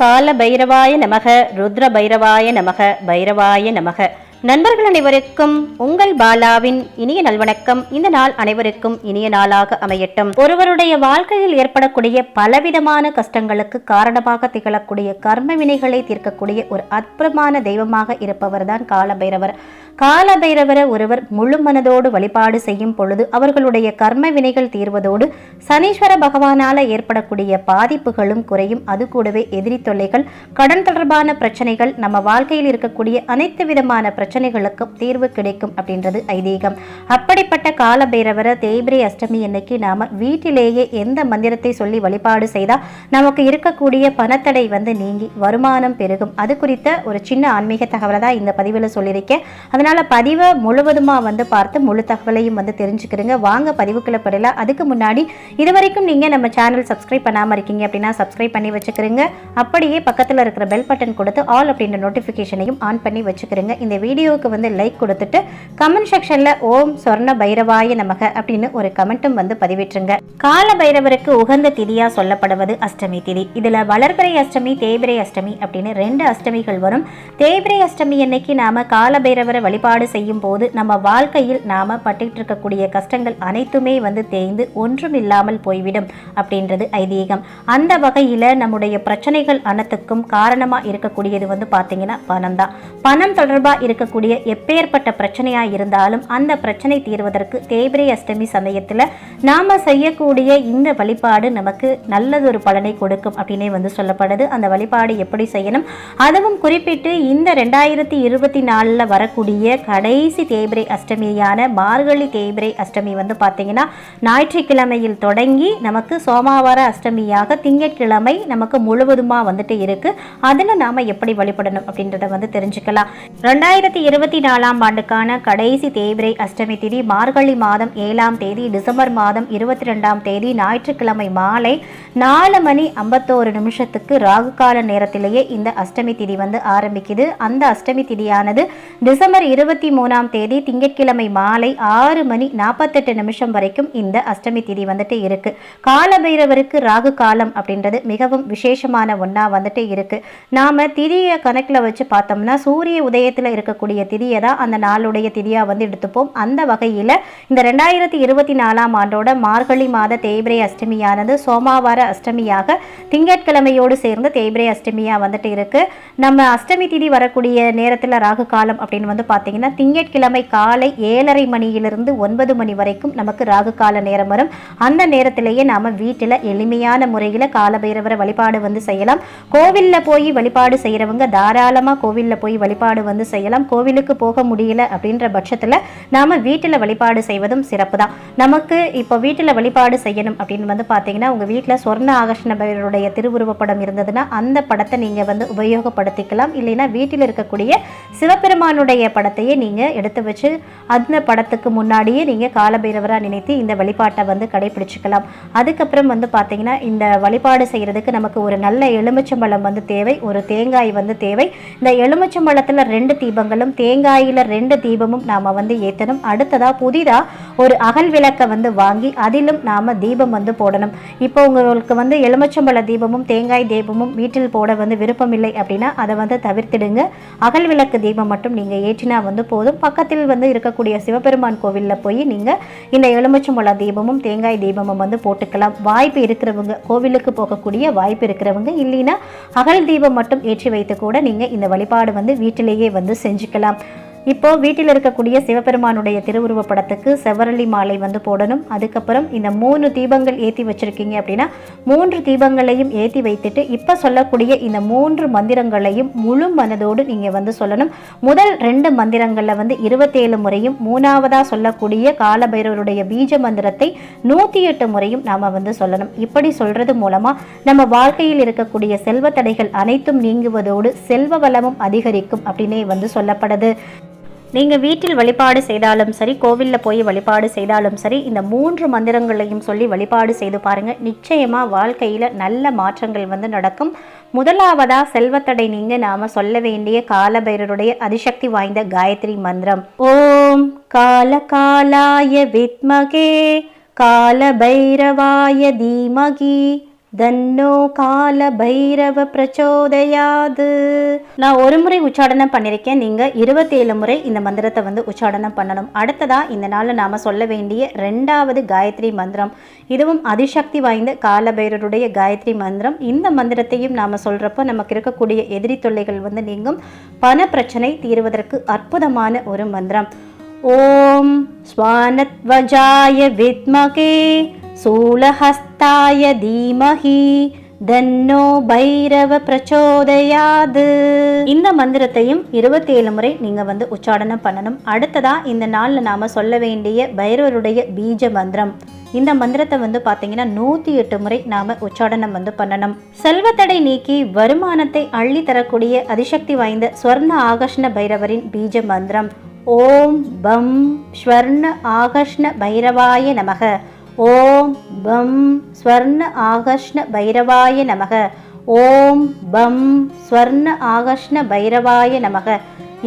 கால பைரவாய நமக ருத்ர பைரவாய நமக பைரவாய நமக. நண்பர்கள் அனைவருக்கும் உங்கள் பாலாவின் இனிய நல்வணக்கம். இந்த நாள் அனைவருக்கும் இனிய நாளாக அமையட்டும். ஒருவருடைய வாழ்க்கையில் ஏற்படக்கூடிய பலவிதமான கஷ்டங்களுக்கு காரணமாக திகழக்கூடிய கர்ம வினைகளை தீர்க்கக்கூடிய ஒரு அற்புதமான தெய்வமாக இருப்பவர் தான் காலபைரவர். காலபைரவரை ஒருவர் முழு மனதோடு வழிபாடு செய்யும் பொழுது அவர்களுடைய கர்ம வினைகள் தீர்வதோடு சனீஸ்வர பகவானால ஏற்படக்கூடிய பாதிப்புகளும் குறையும். அது கூடவே எதிரி தொல்லைகள் கடன் தொடர்பான பிரச்சனைகள் நம்ம வாழ்க்கையில் இருக்கக்கூடிய அனைத்து விதமான பிரச்சனைகளுக்கும் தீர்வு கிடைக்கும் அப்படின்றது ஐதீகம். அப்படிப்பட்ட கால பைரவரை தேய்பிரை அஷ்டமி இன்னைக்கு நாம வீட்டிலேயே எந்த மந்திரத்தை சொல்லி வழிபாடு செய்தால் நமக்கு இருக்கக்கூடிய பணத்தடை வந்து நீங்கி வருமானம் பெருகும். அது குறித்த ஒரு சின்ன ஆன்மீக தகவலை தான் இந்த பதிவில் சொல்லியிருக்கேன். அதனால பதிவை முழுவதுமாக வந்து பார்த்து முழு தகவலையும் வந்து தெரிஞ்சுக்கிறீங்க வாங்க பதிவுக்குள்ள படலாம் அதுக்கு முன்னாடி இது வரைக்கும் நீங்க நம்ம சேனல் சப்ஸ்கிரைப் பண்ணாமல் இருக்கீங்க அப்படின்னா சப்ஸ்கிரைப் பண்ணி வச்சுக்கிறீங்க அப்படியே பக்கத்தில் இருக்கிற பெல் பட்டன் கொடுத்து ஆல் அப்படின்ற நோட்டிஃபிகேஷனையும் ஆன் பண்ணி வச்சுக்கிறீங்க இந்த வீடியோ வீடியோவுக்கு வந்து லைக் கொடுத்துட்டு கமெண்ட் செக்ஷனில் ஓம் சொர்ண பைரவாய நமக அப்படின்னு ஒரு கமெண்ட்டும் வந்து பதிவிட்டுருங்க. கால பைரவருக்கு உகந்த திதியாக சொல்லப்படுவது அஷ்டமி திதி. இதில் வளர்பிறை அஷ்டமி தேய்பிரை அஷ்டமி அப்படின்னு ரெண்டு அஷ்டமிகள் வரும். தேய்பிரை அஷ்டமி அன்னைக்கு நாம கால பைரவரை வழிபாடு செய்யும் போது நம்ம வாழ்க்கையில் நாம பட்டுக்கிட்டு இருக்கக்கூடிய கஷ்டங்கள் அனைத்துமே வந்து தேய்ந்து ஒன்றும் இல்லாமல் போய்விடும் அப்படின்றது ஐதீகம். அந்த வகையில் நம்முடைய பிரச்சனைகள் அனைத்துக்கும் காரணமாக இருக்கக்கூடியது வந்து பாத்தீங்கன்னா பணம் தான் பணம் தொடர்பாக இருக்க இருக்கக்கூடிய எப்பேற்பட்ட பிரச்சனையா இருந்தாலும் அந்த பிரச்சனை தீர்வதற்கு தேய்பிரை அஷ்டமி சமயத்தில் நாம செய்யக்கூடிய இந்த வழிபாடு நமக்கு நல்லதொரு பலனை கொடுக்கும் அப்படின்னே வந்து சொல்லப்படுது. அந்த வழிபாடு எப்படி செய்யணும்? அதுவும் குறிப்பிட்டு இந்த ரெண்டாயிரத்தி இருபத்தி நாலில் வரக்கூடிய கடைசி தேய்பிரை அஷ்டமியான மார்கழி தேய்பிரை அஷ்டமி வந்து பார்த்தீங்கன்னா ஞாயிற்றுக்கிழமையில் தொடங்கி நமக்கு சோமாவார அஷ்டமியாக திங்கட்கிழமை நமக்கு முழுவதுமாக வந்துட்டு இருக்கு. அதில் நாம் எப்படி வழிபடணும் அப்படின்றத வந்து தெரிஞ்சுக்கலாம். ரெண்டாயிரத்தி இருபத்தி நாலாம் ஆண்டுக்கான கடைசி தேய்பிரை அஷ்டமி திதி மார்கழி மாதம் ஏழாம் தேதி டிசம்பர் மாதம் இருபத்தி ரெண்டாம் தேதி ஞாயிற்றுக்கிழமை மாலை நாலு மணி ஐம்பத்தோரு நிமிஷத்துக்கு ராகு கால நேரத்திலேயே இந்த அஷ்டமி திதி வந்து ஆரம்பிக்குது. அந்த அஷ்டமி திதியானது டிசம்பர் இருபத்தி மூணாம் தேதி திங்கட்கிழமை மாலை ஆறு மணி நாற்பத்தெட்டு நிமிஷம் வரைக்கும் இந்த அஷ்டமி திதி வந்துட்டு இருக்கு. காலபைரவருக்கு ராகு காலம் அப்படின்றது மிகவும் விசேஷமான ஒன்றா வந்துட்டு இருக்கு. நாம திதியை கணக்கில் வச்சு பார்த்தோம்னா சூரிய உதயத்தில் இருக்கக்கூடிய திதியை தான் அந்த நாளுடைய திதியாக வந்து எடுத்துப்போம். அந்த வகையில் இந்த ரெண்டாயிரத்தி இருபத்தி நாலாம் ஆண்டோட மார்கழி மாத தேய்பிரை அஷ்டமியானது சோமாவார அஷ்டமியாக திங்கட்கிழமையோடு சேர்ந்து தேய்பிரை அஷ்டமியாக வந்துட்டு இருக்கு. நம்ம அஷ்டமி திதி வரக்கூடிய நேரத்தில் ராகு காலம் அப்படின்னு வந்து பார்த்தீங்கன்னா திங்கட்கிழமை காலை ஏழரை மணியிலிருந்து ஒன்பது மணி வரைக்கும் நமக்கு ராகு கால நேரம் வரும். அந்த நேரத்திலேயே நாம் வீட்டில் எளிமையான முறையில் காலபைரவரை வழிபாடு வந்து செய்யலாம். கோவிலில் போய் வழிபாடு செய்கிறவங்க தாராளமாக கோவிலில் போய் வழிபாடு வந்து செய்யலாம். கோவிலுக்கு போக முடியல அப்படின்ற பட்சத்தில் நாம் வீட்டில் வழிபாடு செய்வதும் சிறப்பு தான் நமக்கு இப்போ வீட்டில் வழிபாடு செய்யணும் அப்படின்னு வந்து பார்த்தீங்கன்னா உங்கள் வீட்டில் சொர்ண ஆகர்ஷண பைரவருடைய திருவுருவப்படம் இருந்ததுன்னா அந்த படத்தை நீங்கள் வந்து உபயோகப்படுத்திக்கலாம். இல்லைன்னா வீட்டில் இருக்கக்கூடிய சிவபெருமானுடைய படத்தையே நீங்கள் எடுத்து வச்சு அந்த படத்துக்கு முன்னாடியே நீங்கள் காலபைரவராக நினைத்து இந்த வழிபாட்டை வந்து கடைபிடிச்சிக்கலாம். அதுக்கப்புறம் வந்து பார்த்தீங்கன்னா இந்த வழிபாடு செய்கிறதுக்கு நமக்கு ஒரு நல்ல எலுமிச்சம்பழம் வந்து தேவை ஒரு தேங்காய் வந்து தேவை. இந்த எலுமிச்சம்பழத்தில் ரெண்டு தீபங்கள் தீபங்களும் தேங்காயில் ரெண்டு தீபமும் நாம் வந்து ஏற்றணும் அடுத்ததாக புதிதாக ஒரு அகல் விளக்கை வந்து வாங்கி அதிலும் நாம் தீபம் வந்து போடணும். இப்போ உங்களுக்கு வந்து எலுமிச்சம்பழ தீபமும் தேங்காய் தீபமும் வீட்டில் போட வந்து விருப்பமில்லை அப்படின்னா அதை வந்து தவிர்த்திடுங்க. அகல் விளக்கு தீபம் மட்டும் நீங்கள் ஏற்றினா வந்து போதும். பக்கத்தில் வந்து இருக்கக்கூடிய சிவபெருமான் கோவிலில் போய் நீங்கள் இந்த எலுமிச்சம்பழ தீபமும் தேங்காய் தீபமும் வந்து போட்டுக்கலாம். வாய்ப்பு இருக்கிறவங்க கோவிலுக்கு போகக்கூடிய வாய்ப்பு இருக்கிறவங்க இல்லைன்னா அகல் தீபம் மட்டும் ஏற்றி வைத்து கூட நீங்கள் இந்த வழிபாடு வந்து வீட்டிலேயே வந்து செஞ்சுக்கலாம் இப்போ வீட்டில் இருக்கக்கூடிய சிவபெருமானுடைய திருவுருவ படத்துக்கு செவரளி மாலை வந்து போடணும். அதுக்கப்புறம் இந்த மூணு தீபங்கள் ஏற்றி வச்சுருக்கீங்க அப்படின்னா மூன்று தீபங்களையும் ஏற்றி வைத்துட்டு இப்போ சொல்லக்கூடிய இந்த மூன்று மந்திரங்களையும் முழு மனதோடு நீங்கள் வந்து சொல்லணும். முதல் ரெண்டு மந்திரங்களில் வந்து இருபத்தேழு முறையும் மூணாவதாக சொல்லக்கூடிய காலபைரவருடைய பீஜ மந்திரத்தை நூற்றி எட்டு முறையும் நாம் வந்து சொல்லணும். இப்படி சொல்கிறது மூலமாக நம்ம வாழ்க்கையில் இருக்கக்கூடிய செல்வ தடைகள் அனைத்தும் நீங்குவதோடு செல்வ வளமும் அதிகரிக்கும் அப்படின்னே வந்து சொல்லப்படுது. நீங்கள் வீட்டில் வழிபாடு செய்தாலும் சரி கோவிலில் போய் வழிபாடு செய்தாலும் சரி இந்த மூன்று மந்திரங்களையும் சொல்லி வழிபாடு செய்து பாருங்கள் நிச்சயமாக வாழ்க்கையில் நல்ல மாற்றங்கள் வந்து நடக்கும். முதலாவதாக செல்வத்தடை நீங்க நாம சொல்ல வேண்டிய காலபைரருடைய அதிசக்தி வாய்ந்த காயத்ரி மந்திரம். ஓம் கால காலாய வித்மகே காலபைரவாய தீமகி தன்னோ கால பைரவ பிரச்சோதயாது. நான் ஒரு முறை உச்சாடனம் பண்ணியிருக்கேன் நீங்கள் இருபத்தேழு முறை இந்த மந்திரத்தை வந்து உச்சாடனம் பண்ணணும். அடுத்ததாக இந்த நாளில் நாம் சொல்ல வேண்டிய ரெண்டாவது காயத்ரி மந்திரம். இதுவும் அதிசக்தி வாய்ந்த காலபைரருடைய காயத்ரி மந்திரம். இந்த மந்திரத்தையும் நாம் சொல்கிறப்போ நமக்கு இருக்கக்கூடிய எதிரி தொல்லைகள் வந்து நீங்கும். பண பிரச்சனை தீர்வதற்கு அற்புதமான ஒரு மந்திரம். ஓம் ஸ்வானத்வஜாய வித்மகே. சூலஹஸ்தாய தீமஹி தன்னோ பைரவ பிரச்சோதயாது. இந்த மந்திரத்தையும் இருபத்தேழு முறை நீங்கள் வந்து உச்சாடனம் பண்ணணும். அடுத்ததா இந்த நாளில் நாம் சொல்ல வேண்டிய பைரவருடைய பீஜ மந்திரம். இந்த மந்திரத்தை வந்து பார்த்தீங்கன்னா நூற்றி எட்டு முறை நாம் உச்சாடனம் வந்து பண்ணணும். செல்வத்தடை நீக்கி வருமானத்தை அள்ளி தரக்கூடிய அதிசக்தி வாய்ந்த ஸ்வர்ண ஆகர்ஷ்ண பைரவரின் பீஜ மந்திரம். ஓம் பம் ஸ்வர்ண ஆகர்ஷ்ண பைரவாய நமக. ஓம் பம் ஸ்வர்ண ஆகர்ஷ்ண பைரவாய நமக. ஓம் பம் ஸ்வர்ண ஆகர்ஷ்ண பைரவாய நமக.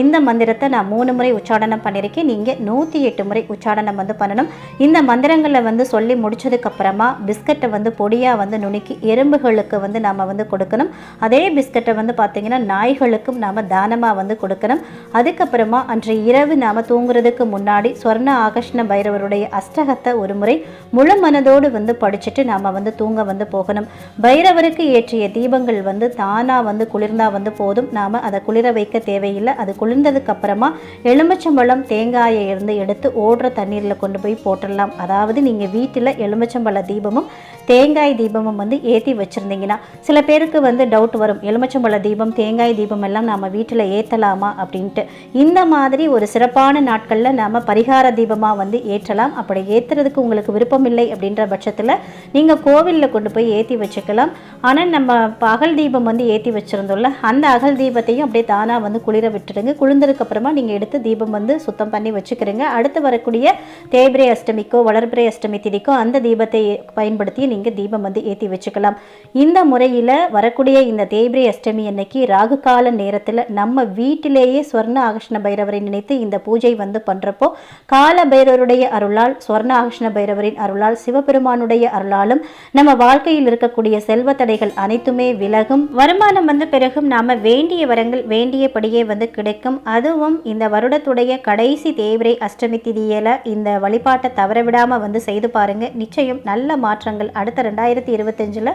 இந்த மந்திரத்தை நான் மூணு முறை உச்சாடனம் பண்ணியிருக்கேன் நீங்கள் நூற்றி எட்டு முறை உச்சாடனம் வந்து பண்ணணும். இந்த மந்திரங்களை வந்து சொல்லி முடிச்சதுக்கப்புறமா பிஸ்கட்டை வந்து பொடியாக வந்து நுணுக்கி எறும்புகளுக்கு வந்து நாம் வந்து கொடுக்கணும். அதே பிஸ்கட்டை வந்து பார்த்திங்கன்னா நாய்களுக்கும் நாம் தானமாக வந்து கொடுக்கணும். அதுக்கப்புறமா அன்று இரவு நாம் தூங்குறதுக்கு முன்னாடி சொர்ண ஆகர்ஷ்ண பைரவருடைய அஷ்டகத்தை ஒரு முறை முழு மனதோடு வந்து படிச்சுட்டு நாம் வந்து தூங்க வந்து போகணும். பைரவருக்கு ஏற்றிய தீபங்கள் வந்து தானாக வந்து குளிர்ந்தால் வந்து போதும். நாம் அதை குளிர வைக்க தேவையில்லை. அது குளிர்ந்ததுக்கு அப்புறமா எலுமிச்சம்பழம் தேங்காயை இருந்து எடுத்து ஓடுற தண்ணீரில் கொண்டு போய் போட்டுடலாம். அதாவது நீங்கள் வீட்டில் எலுமிச்சம்பழ தீபமும் தேங்காய் தீபமும் வந்து ஏற்றி வச்சுருந்தீங்கன்னா சில பேருக்கு வந்து டவுட் வரும். எலுமிச்சம்பழ தீபம் தேங்காய் தீபம் எல்லாம் நம்ம வீட்டில் ஏற்றலாமா அப்படின்ட்டு. இந்த மாதிரி ஒரு சிறப்பான நாட்களில் நாம் பரிகார தீபமாக வந்து ஏற்றலாம். அப்படி ஏற்றுறதுக்கு உங்களுக்கு விருப்பம் இல்லை அப்படின்ற பட்சத்தில் நீங்கள் கோவிலில் கொண்டு போய் ஏற்றி வச்சுக்கலாம். ஆனால் நம்ம அகல் தீபம் வந்து ஏற்றி வச்சுருந்தோம்ல அந்த அகல் தீபத்தையும் அப்படியே தானாக வந்து குளிர விட்டுடுங்க. குளிர்ந்ததுக்கு அப்புறமா நீங்கள் எடுத்து தீபம் வந்து சுத்தம் பண்ணி வச்சுக்கிறீங்க. அடுத்து வரக்கூடிய தேய்பிரை அஷ்டமிக்கோ வளர்பிரை அஷ்டமி திதிக்கோ அந்த தீபத்தை பயன்படுத்தி நீங்கள் தீபம் வந்து ஏற்றி வச்சுக்கலாம். இந்த முறையில் வரக்கூடிய இந்த தேய்பிரை அஷ்டமி அன்னைக்கு ராகு கால நேரத்தில் நம்ம வீட்டிலேயே ஸ்வர்ண ஆகர்ஷ்ண பைரவரை நினைத்து இந்த பூஜை வந்து பண்ணுறப்போ கால பைரவருடைய அருளால் ஸ்வர்ண ஆகர்ஷ்ண பைரவரின் அருளால் சிவபெருமானுடைய அருளாலும் நம்ம வாழ்க்கையில் இருக்கக்கூடிய செல்வ தடைகள் அனைத்துமே விலகும். வருமானம் வந்து பிறகும் நாம வேண்டிய வரங்கள் வேண்டியபடியே வந்து கிடைக்கும். அதுவும் இந்த வருடத்துடைய கடைசி தேய்பிரை அஷ்டமி திதியில் இந்த வழிபாட்டை தவற விடாம வந்து செய்து பாருங்க. நிச்சயம் நல்ல மாற்றங்கள் அடுத்த ரெண்டாயிரத்தி இருபத்தஞ்சில்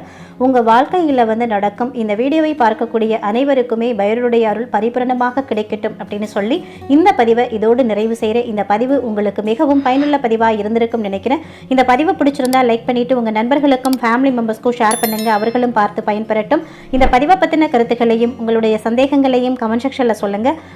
உங்க வாழ்க்கையில் வந்து நடக்கும். இந்த வீடியோவை பார்க்கக்கூடிய அனைவருக்குமே பைரருடைய அருள் பரிபூரணமாக கிடைக்கட்டும் அப்படின்னு சொல்லி இந்த பதிவை இதோடு நிறைவு செய்கிற இந்த பதிவு உங்களுக்கு மிகவும் பயனுள்ள பதிவாக இருந்திருக்கும் நினைக்கிறேன். இந்த பதிவு பிடிச்சிருந்தா லைக் பண்ணிட்டு உங்க நண்பர்களுக்கும் ஃபேமிலி மெம்பர்ஸ்க்கும் ஷேர் பண்ணுங்க. அவர்களும் பார்த்து பயன்பெறட்டும். இந்த பதிவை பற்றின கருத்துக்களையும் உங்களுடைய சந்தேகங்களையும் கமெண்ட் செக்ஷனில் சொல்லுங்க.